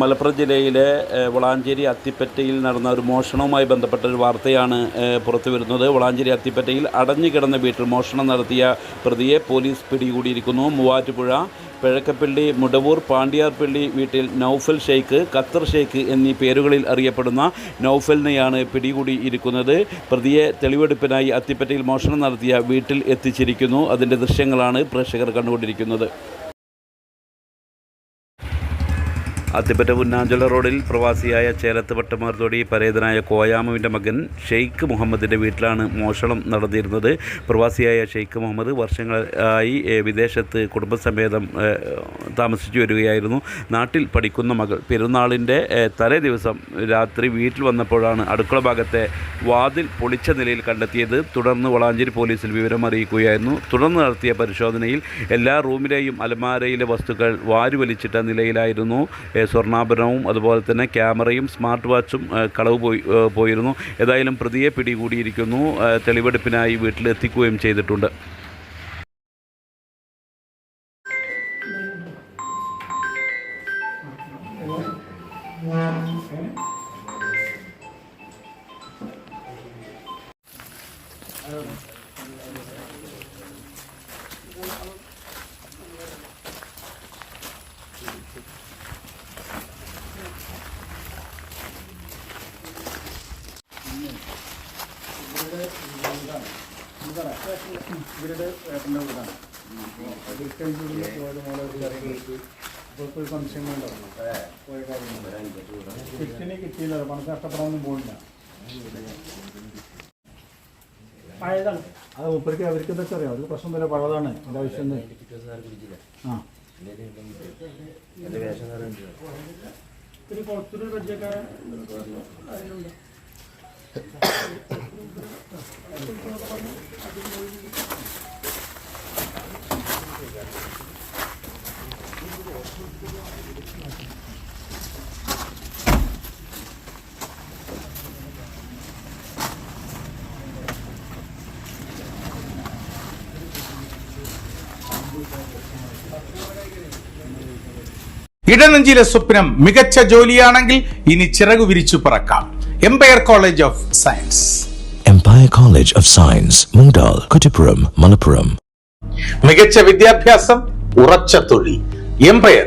മലപ്പുറം ജില്ലയിലെ വളാഞ്ചേരി അത്തിപ്പറ്റയിൽ നടന്ന ഒരു മോഷണവുമായി ബന്ധപ്പെട്ട ഒരു വാർത്തയാണ് പുറത്തു വരുന്നത്. വളാഞ്ചേരി അത്തിപ്പറ്റയിൽ അടഞ്ഞു കിടന്ന വീട്ടിൽ മോഷണം നടത്തിയ പ്രതിയെ പോലീസ് പിടികൂടിയിരിക്കുന്നു. മൂവാറ്റുപുഴ പിഴക്കപ്പള്ളി മുടവൂർ പാണ്ടിയാർപ്പള്ളി വീട്ടിൽ നൗഫൽ ഷെയ്ഖ് ഖത്തർ ഷെയ്ഖ് എന്നീ പേരുകളിൽ അറിയപ്പെടുന്ന നൗഫലിനെയാണ് പിടികൂടിയിരിക്കുന്നത്. പ്രതിയെ തെളിവെടുപ്പിനായി അത്തിപ്പറ്റയിൽ മോഷണം നടത്തിയ വീട്ടിൽ എത്തിച്ചിരിക്കുന്നു. അതിന്റെ ദൃശ്യങ്ങളാണ് പ്രേക്ഷകർ കണ്ടുകൊണ്ടിരിക്കുന്നത്. അത്തിപ്പറ്റ പുന്നാഞ്ചുള റോഡിൽ പ്രവാസിയായ ചേലത്ത് വട്ടമാർത്തോടി പരേതനായ കോയാമുവിന്റെ മകൻ ഷെയ്ഖ് മുഹമ്മദിന്റെ വീട്ടിലാണ് മോഷണം നടന്നിരുന്നത്. പ്രവാസിയായ ഷെയ്ഖ് മുഹമ്മദ് വർഷങ്ങളായി വിദേശത്ത് കുടുംബസമേതം താമസിച്ചു വരികയായിരുന്നു. നാട്ടിൽ പഠിക്കുന്ന മകൾ. പെരുന്നാളിന്റെ തലേ ദിവസം രാത്രി വീട്ടിൽ വന്നപ്പോഴാണ് അടുക്കള ഭാഗത്തെ വാതിൽ പൊളിച്ച നിലയിൽ കണ്ടെത്തിയത്. തുടർന്ന് വളാഞ്ചേരി പോലീസിൽ വിവരം അറിയിക്കുകയായിരുന്നു. തുടർന്ന് നടത്തിയ പരിശോധനയിൽ എല്ലാ റൂമിലെയും അലമാരയിലെ വസ്തുക്കൾ വാരി വലിച്ചിട്ട നിലയിലായിരുന്നു സ്വർണാഭരണവും അതുപോലെ തന്നെ ക്യാമറയും സ്മാർട്ട് വാച്ചും കളവ് പോയി പോയിരുന്നു. ഏതായാലും പ്രതിയെ പിടികൂടിയിരിക്കുന്നു. തെളിവെടുപ്പിനായി വീട്ടിലെത്തിക്കുകയും ചെയ്തിട്ടുണ്ട്. ഇവരുടെ ഏട്ടന്റെ വീടാണ് ഡിസ്റ്റൻസ് പോയത് മോളെ ഇപ്പോൾ ഒരു സംശയങ്ങളുണ്ടായിരുന്നു പോയ കാര്യങ്ങൾ കിറ്റിന് കിട്ടിയില്ല പണത്തിന് നഷ്ടപ്പെടാനൊന്നും പോകുന്നില്ല പഴയതാണ് അത് മുപ്പർക്ക് അവർക്ക് എന്താ അറിയാം? അവർക്ക് പ്രശ്നമൊന്നുമില്ല പഴയതാണ്. എന്റെ ആവശ്യം ആ. പിന്നെ കുറച്ചൊരു പരിചയക്കാരൻ ഇടനെഞ്ചിലെ സ്വപ്നം മികച്ച ജോലിയാണെങ്കിൽ ഇനി ചിറകു വിരിച്ചു പറക്കാം. Empire College of Science Empire College of Science Mundal, Kuttipuram, Malappuram മികച്ച വിദ്യാഭ്യാസം ഉറച്ച തൊഴിൽ. എംപയർ